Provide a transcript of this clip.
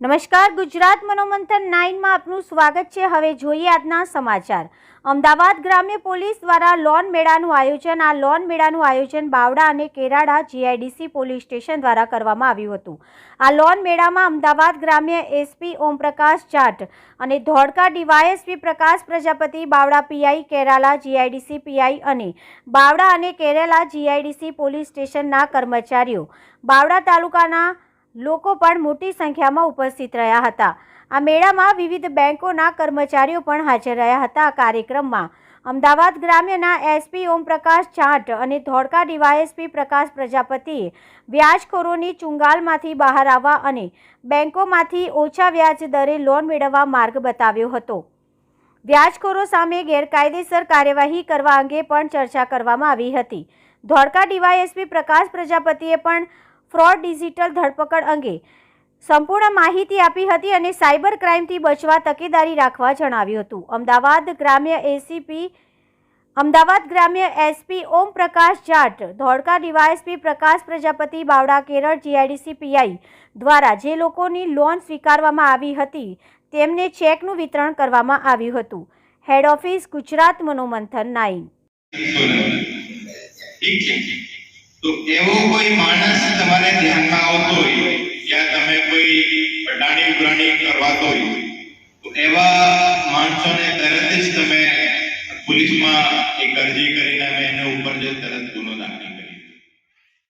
નમસ્કાર, ગુજરાત મનોમંથન નાઇનમાં આપનું સ્વાગત છે. હવે જોઈએ આજના સમાચાર. અમદાવાદ ગ્રામ્ય પોલીસ દ્વારા લોન મેળાનું આયોજન, આ લોન મેળાનું આયોજન બાવડા અને કેરાડા જીઆઈડીસી પોલીસ સ્ટેશન દ્વારા કરવામાં આવ્યું હતું. આ લોન મેળામાં અમદાવાદ ગ્રામ્ય એસપી ઓમપ્રકાશ જાટ અને Dholka DYSP Prakash Prajapati, Bavla PI, Kerala GIDC PI અને બાવડા અને કેરાલા જીઆઈડીસી પોલીસ સ્ટેશનના કર્મચારીઓ. બાવડા તાલુકાના લોકો પણ મોટી સંખ્યામાં ઉપસ્થિત રહ્યા હતા. આ મેળામાં વિવિધ બેંકોના કર્મચારીઓ પણ હાજર રહ્યા હતા આ કાર્યક્રમમાં. અમદાવાદ ગ્રામ્યના એસપી ઓમપ્રકાશ જાટ અને ધોળકા ડીવાયએસપી પ્રકાશ પ્રજાપતિએ વ્યાજખોરોની ચુંગાલમાંથી બહાર આવવા અને બેંકોમાંથી ઓછા વ્યાજ દરે લોન મેળવવા માર્ગ બતાવ્યો હતો. વ્યાજખોરો સામે ગેરકાયદેસર કાર્યવાહી કરવા અંગે પણ ચર્ચા કરવામાં આવી હતી. ધોળકા ડીવાયએસપી પ્રકાશ પ્રજાપતિએ પણ ફ્રોડ ડિજિટલ ધરપકડ અંગે સંપૂર્ણ માહિતી આપી હતી અને સાયબર ક્રાઇમથી બચવા તકેદારી રાખવા જણાવ્યું હતું. અમદાવાદ ગ્રામ્ય એસીપી, અમદાવાદ ગ્રામ્ય SP Om Prakash Jat, Dholka DYSP Prakash Prajapati Bavla, Kerala GIDC PI દ્વારા જે લોકોની લોન સ્વીકારવામાં આવી હતી તેમને ચેકનું વિતરણ કરવામાં આવ્યું હતું. હેડ ઓફિસ ગુજરાત મનોમંથન નાઇન. તો એવો કોઈ માણસ તમારે ધ્યાનમાં આવતો હોય, જ્યાં તમે કોઈ પડાણી પુરાણી કરવાતો હોય, તો એવા માણસોને તરત જ તમે પોલીસમાં એક અરજી કરીને અમે એના ઉપર જે તરત ગુનો